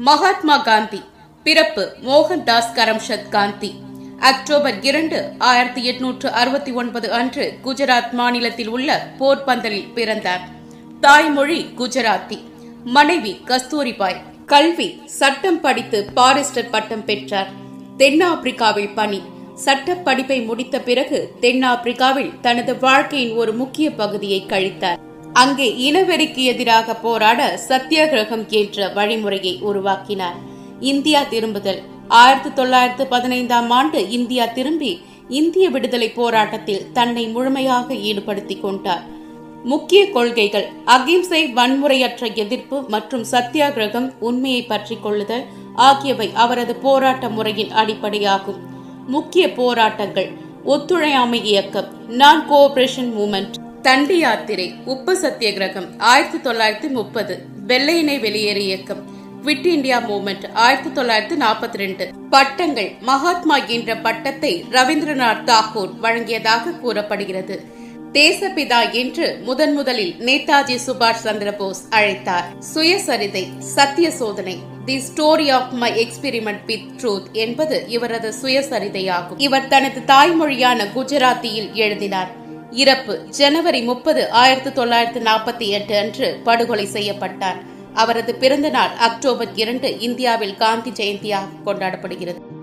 மகாத்மா காந்தி. பிறப்பு மோகன்தாஸ் கரம்ஷத் காந்தி அக்டோபர் இரண்டு ஆயிரத்தி எட்நூற்று அறுபத்தி ஒன்பது அன்று குஜராத் மாநிலத்தில் உள்ள போர்பந்தலில் பிறந்தார். தாய்மொழி குஜராத்தி. மனைவி கஸ்தூரிபாய். கல்வி சட்டம் படித்து பாரிஸ்டர் பட்டம் பெற்றார். தென்னாப்பிரிக்காவில் பணி. சட்ட படிப்பை முடித்த பிறகு தென்னாப்பிரிக்காவில் தனது வாழ்க்கையின் ஒரு முக்கிய பகுதியை கழித்தார். அங்கே இனவெறிக்கு எதிராக போராட சத்தியாகிரகம் என்ற வழிமுறையை உருவாக்கினார். இந்தியா திரும்புதல். ஆயிரத்தி தொள்ளாயிரத்து பதினைந்தாம் ஆண்டு இந்தியா திரும்பி இந்திய விடுதலை போராட்டத்தில் தன்னை முழுமையாக ஈடுபடுத்தி கொண்டார். முக்கிய கொள்கைகள். அகிம்சை வன்முறையற்ற எதிர்ப்பு மற்றும் சத்தியாகிரகம் உண்மையை பற்றி கொள்ளுதல் ஆகியவை அவரது போராட்ட முறையின் அடிப்படையாகும். முக்கிய போராட்டங்கள். ஒத்துழையாமை இயக்கம். நான் கோஆபரேஷன் மூமெண்ட் தண்டி யாத்திரை உப்பு சத்தியகிரகம் ஆயிரத்தி தொள்ளாயிரத்தி முப்பது வெள்ளையினை வெளியேறு இயக்கம் குவிட் இந்தியா மூமெண்ட் ஆயிரத்தி தொள்ளாயிரத்தி நாற்பத்தி ரெண்டு. பட்டங்கள் மகாத்மா என்ற பட்டத்தை ரவீந்திரநாத் தாகூர் வழங்கியதாக கூறப்படுகிறது. தேசப்பிதா என்று முதன் முதலில் நேதாஜி சுபாஷ் சந்திர போஸ் அழைத்தார். சுயசரிதை Sathiya Sodhanai the story of my experiment with truth என்பது இவரது சுயசரிதையாகும். இவர் தனது தாய்மொழியான குஜராத்தியில் எழுதினார். இறப்பு. ஜனவரி முப்பது ஆயிரத்தி தொள்ளாயிரத்தி நாற்பத்தி எட்டு அன்று படுகொலை செய்யப்பட்டார். அவரது பிறந்த நாள் அக்டோபர் இரண்டு இந்தியாவில் காந்தி ஜெயந்தியாக கொண்டாடப்படுகிறது.